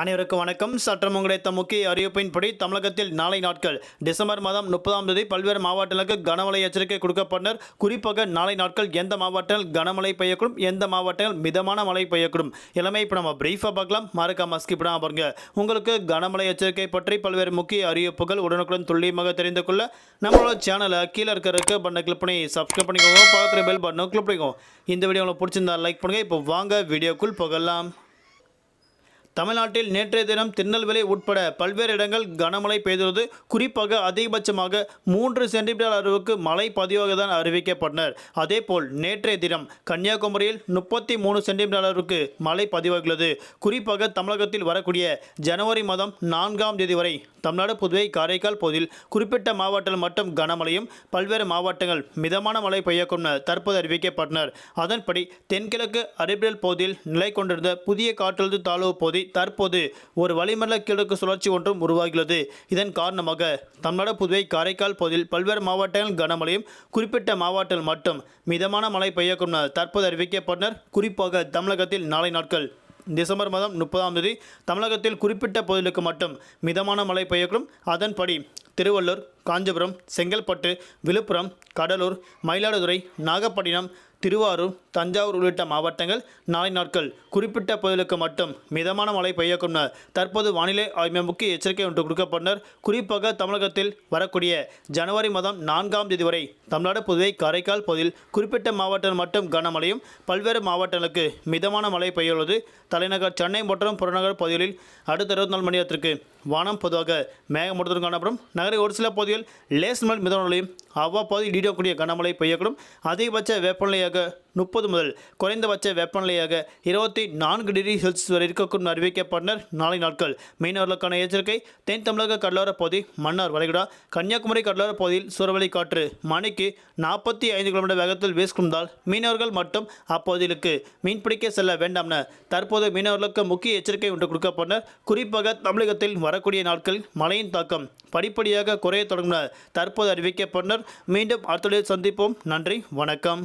அனைவருக்கும் வணக்கம். சற்றம் கிடைத்த முக்கிய அறிவிப்பின்படி தமிழகத்தில் நாளை நாட்கள் டிசம்பர் மாதம் முப்பதாம் தேதி பல்வேறு மாவட்டங்களுக்கு கனமழை எச்சரிக்கை கொடுக்கப்பட்டனர் குறிப்பாக நாளை நாட்கள் எந்த மாவட்டங்கள் கனமழை பெய்யக்கூடும் எந்த மாவட்டங்கள் மிதமான மழை பெய்யக்கூடும். எல்லாமே இப்போ நம்ம பிரீஃபாக பார்க்கலாம். மறக்காம ஸ்கிப் பண்ணாம பாருங்க. உங்களுக்கு கனமழை எச்சரிக்கை பற்றி பல்வேறு முக்கிய அறிவிப்புகள் உடனுக்குடன் துல்லியமாக தெரிந்து கொள்ள நம்மளோட சேனலை கீழே இருக்கிறதுக்கு பண்ண கிளிக் பண்ணி சப்ஸ்கிரைப் பண்ணிக்கோங்க. பார்க்குற பெல் பட்டனும் கிளிக் பண்ணிக்கோங்க. இந்த வீடியோ உங்களுக்கு பிடிச்சிருந்தா லைக் பண்ணுங்கள் இப்போ வாங்க வீடியோக்குள் போகலாம். தமிழ்நாட்டில் நேற்றைய தினம் திருநெல்வேலி உட்பட பல்வேறு இடங்கள் கனமழை பெய்துள்ளது. குறிப்பாக அதிகபட்சமாக மூன்று சென்டிமீட்டர் அளவுக்கு மழை பதிவாகத்தான் அறிவிக்கப்பட்டனர். அதேபோல் நேற்றைய தினம் கன்னியாகுமரியில் முப்பத்தி மூணு சென்டிமீட்டர் அளவுக்கு மழை பதிவாகியுள்ளது. குறிப்பாக தமிழகத்தில் வரக்கூடிய ஜனவரி மாதம் நான்காம் தேதி வரை தமிழ்நாடு புதுவை காரைக்கால் பகுதியில் குறிப்பிட்ட மாவட்டங்கள் மட்டும் கனமழையும் பல்வேறு மாவட்டங்கள் மிதமான மழை பெய்யக்கும் தற்போது அறிவிக்கப்பட்டனர். அதன்படி தென்கிழக்கு அரேபியல் பகுதியில் நிலை கொண்டிருந்த புதிய காற்றழுத்த தாழ்வு பகுதி தற்போது ஒரு வளிமண்டல கிழக்கு சுழற்சி ஒன்றும் உருவாகியுள்ளது. இதன் காரணமாக தமிழ்நாடு புதுவை காரைக்கால் பகுதியில் பல்வேறு மாவட்டங்கள் கனமழையும் குறிப்பிட்ட மாவட்டங்கள் மட்டும் மிதமான மழை பெய்யக்கும் தற்போது அறிவிக்கப்பட்டனர். குறிப்பாக தமிழகத்தில் நாளை நாட்கள் டிசம்பர் மாதம் முப்பதாம் தேதி தமிழகத்தில் குறிப்பிட்ட பகுதிகளுக்கு மட்டும் மிதமான மழை பெய்யக்கூடும். அதன்படி திருவள்ளூர் காஞ்சிபுரம் செங்கல்பட்டு விழுப்புரம் கடலூர் மயிலாடுதுறை நாகப்பட்டினம் திருவாரூர் தஞ்சாவூர் உள்ளிட்ட மாவட்டங்கள் நாளை நாட்கள் குறிப்பிட்ட பகுதிகளுக்கு மட்டும் மிதமான மழை பெய்யக்கும் தற்போது வானிலை ஆய்வு முக்கிய எச்சரிக்கை ஒன்று கொடுக்கப்பட்டனர். குறிப்பாக தமிழகத்தில் வரக்கூடிய ஜனவரி மாதம் நான்காம் தேதி வரை தமிழ்நாடு புதுவை காரைக்கால் பகுதியில் குறிப்பிட்ட மாவட்டங்கள் மட்டும் கனமழையும் பல்வேறு மாவட்டங்களுக்கு மிதமான மழை பெய்யுள்ளது. தலைநகர் சென்னை மற்றும் புறநகர் பகுதிகளில் அடுத்த இருபத்தி நாலு மணி நேரத்திற்கு வானம் பொதுவாக மேகமூட்டத்துடன் காணப்படும். நகரின் ஒரு சில பகுதிகள் லேஸ் முதல் மிதமான மழையும் அவ்வப்போது இடியக்கூடிய கனமழை பெய்யக்கூடும். அதிகபட்ச வெப்பநிலையாக முப்பது முதல் குறைந்தபட்ச வெப்பநிலையாக இருபத்தி நான்கு டிகிரி செல்சியஸ் வரை இருக்கக்கூடும் அறிவிக்கப்பட்டனர். நாளை நாட்கள் மீனவர்களுக்கான எச்சரிக்கை. தென் தமிழக கடலோர பகுதி மன்னார் வளைகுடா கன்னியாகுமரி கடலோர பகுதியில் சூறாவளி காற்று மணிக்கு நாற்பத்தி ஐந்து கிலோமீட்டர் வேகத்தில் வீசுகின்றால் மீனவர்கள் மட்டும் அப்பகுதிகளுக்கு மீன்பிடிக்க செல்ல வேண்டாம் என தற்போது மீனவர்களுக்கு முக்கிய எச்சரிக்கை ஒன்று கொடுக்கப்பட்டனர். குறிப்பாக தமிழகத்தில் வரக்கூடிய நாட்கள் மழையின் தாக்கம் படிப்படியாக குறைய தொடங்கினர் தற்போது அறிவிக்கப்பட்டனர். மீண்டும் அடுத்த சந்திப்போம். நன்றி வணக்கம்.